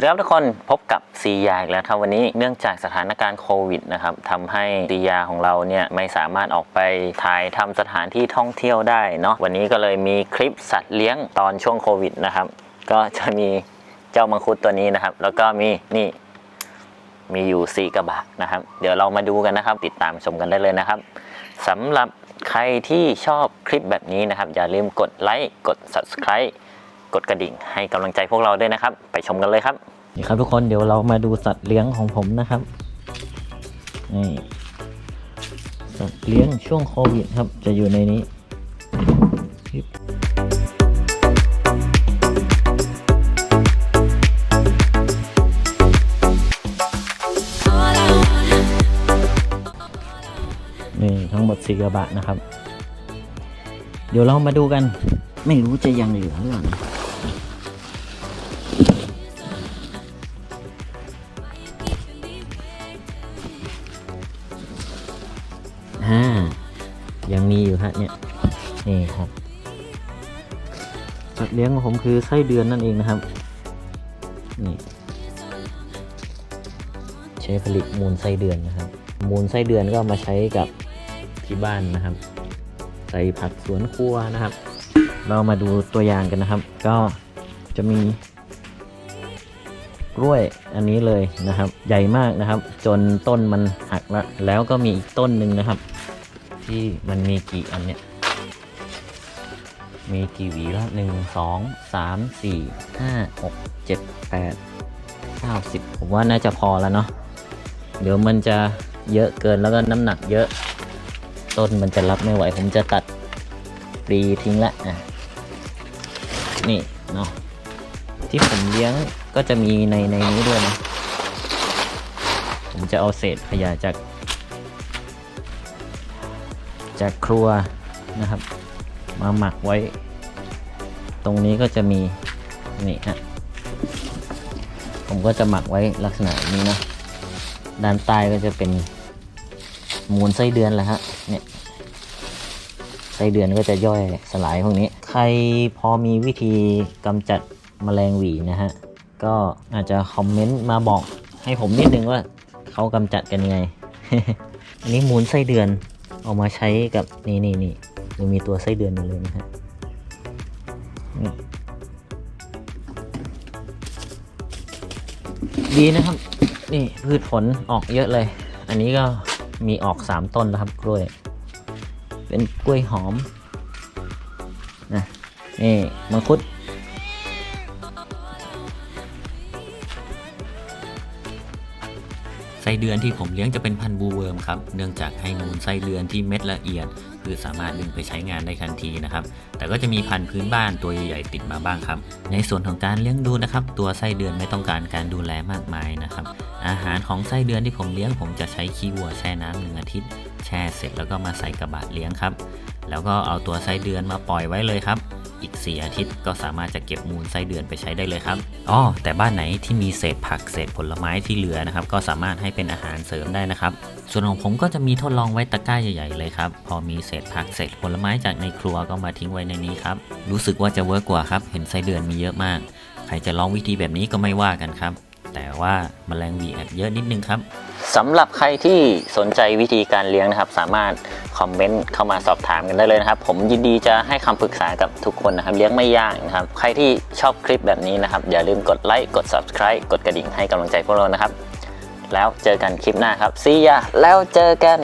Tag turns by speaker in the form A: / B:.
A: วัสดีครับทุกคนพบกับซียาอีกแล้วครับวันนี้เนื่องจากสถานการณ์โควิดนะครับทำให้ซียาของเราเนี่ยไม่สามารถออกไปถ่ายทำสถานที่ท่องเที่ยวได้เนาะวันนี้ก็เลยมีคลิปสัตว์เลี้ยงตอนช่วงโควิดนะครับ ก็จะมีเจ้ามังคุดตัวนี้นะครับ แล้วก็มีนี่มีอยู่ 4 กระบะนะครับ เดี๋ยวเรามาดูกันนะครับ ติดตามชมกันได้เลยนะครับสำหรับใครที่ชอบคลิปแบบนี้นะครับ อย่าลืมกดไลค์กด subscribe กดกระดิ่งให้กำลังใจพวกเราด้วยนะครับ ไปชมกันเลยครับนี่ครับทุกคนเดี๋ยวเรามาดูสัตว์เลี้ยงของผมนะครับนี่สัตว์เลี้ยงช่วงโควิดครับ จะอยู่ในนี้นี่ทั้งหมดสี่กระบะนะครับ เดี๋ยวเรามาดูกัน ไม่รู้จะยังเหลือหรือเปล่า นะฮ่ายังมีอยู่ฮะเนี่ยนี่ครับสัตว์เลี้ยงของผมคือไส้เดือนนั่นเองนะครับนี่ใช้ผลิตมูลไส้เดือนนะครับ มูลไส้เดือนก็มาใช้กับที่บ้านนะครับ ใส่ผักสวนครัวนะครับ เรามาดูตัวอย่างกันนะครับ ก็จะมี กล้วยอันนี้เลยนะครับ ใหญ่มากนะครับ จนต้นมันหักล้วแล้วก็มีอีกต้นหนึ่งนะครับ ที่มันมีกี่อันเนี่ยมีกี่หวีล้วหนึ่งสองสามสี่ห้าหกเจ็ดแปดเก้าสิบผมว่าน่าจะพอแล้วเนาะเดี๋ยวมันจะเยอะเกินแล้วก็น้ำหนักเยอะ ต้นมันจะรับไม่ไหว ผมจะตัดปลีทิ้งละอะนี่เนาะที่ผมเลี้ยง ก็จะมีในในนี้ด้วยนะ ผมจะเอาเศษขยะจาก จากครัวนะครับ มาหมักไว้ ตรงนี้ก็จะมี นี่ฮะผมก็จะหมักไว้ลักษณะนี้นะ ด้านใต้ก็จะเป็นมูลไส้เดือนแหละฮะ เนี่ยไส้เดือนก็จะย่อยสลายพวกนี้ ใครพอมีวิธีกำจัดแมลงหวีนะฮะ ก็อาจจะคอมเมนต์มาบอกให้ผมนิดนึงว่าเขากำจัดกันยังไง อันนี้มูลไส้เดือนเอามาใช้กับนี่นี่นี่มันมีตัวไส้เดือนอยู่เลยนะฮะดีนะครับ นี่พืชผลออกเยอะเลย อันนี้ก็มีออก 3 ต้นแล้วครับกล้วย เป็นกล้วยหอมนะนี่มังคุด
B: ส้เดือนที่ผมเลี้ยงจะเป็นพันธุ์บูเวิร์มครับ เนื่องจากให้มูลไส้เดือนที่เม็ดละเอียด คือสามารถดึงไปใช้งานได้ทันทีนะครับ แต่ก็จะมีพันธุ์พื้นบ้านตัวใหญ่ๆติดมาบ้างครับ ในส่วนของการเลี้ยงดูนะครับ ตัวไส้เดือนไม่ต้องการการดูแลมากมายนะครับ อาหารของไส้เดือนที่ผมเลี้ยงผมจะใช้ขี้วัวแช่น้ำหนึ่งอาทิตย์ แช่เสร็จแล้วก็มาใส่กระบะเลี้ยงครับ แล้วก็เอาตัวไส้เดือนมาปล่อยไว้เลยครับ อีก 4 อาทิตย์ก็สามารถจะเก็บมูลไส้เดือนไปใช้ได้เลยครับอ๋อแต่บ้านไหนที่มีเศษผักเศษผลไม้ที่เหลือนะครับ ก็สามารถให้เป็นอาหารเสริมได้นะครับ ส่วนของผมก็จะมีทดลองไว้ตะกร้าใหญ่ๆเลยครับ พอมีเศษผักเศษผลไม้จากในครัวก็มาทิ้งไว้ในนี้ครับ รู้สึกว่าจะเวิร์กกว่าครับ เห็นไส้เดือนมีเยอะมาก ใครจะลองวิธีแบบนี้ก็ไม่ว่ากันครับ แต่ว่าแมลงวีแอบเยอะนิดนึงครับ
A: สำหรับใครที่สนใจวิธีการเลี้ยงนะครับ สามารถ คอมเมนต์เข้ามาสอบถามกันได้เลยนะครับ ผมยินดีจะให้คำปรึกษากับทุกคนนะครับ เลี้ยงไม่ยากนะครับ ใครที่ชอบคลิปแบบนี้นะครับ อย่าลืมกดไลค์กด subscribe กดกระดิ่งให้กำลังใจพวกเรานะครับ แล้วเจอกันคลิปหน้าครับซียาแล้วเจอกัน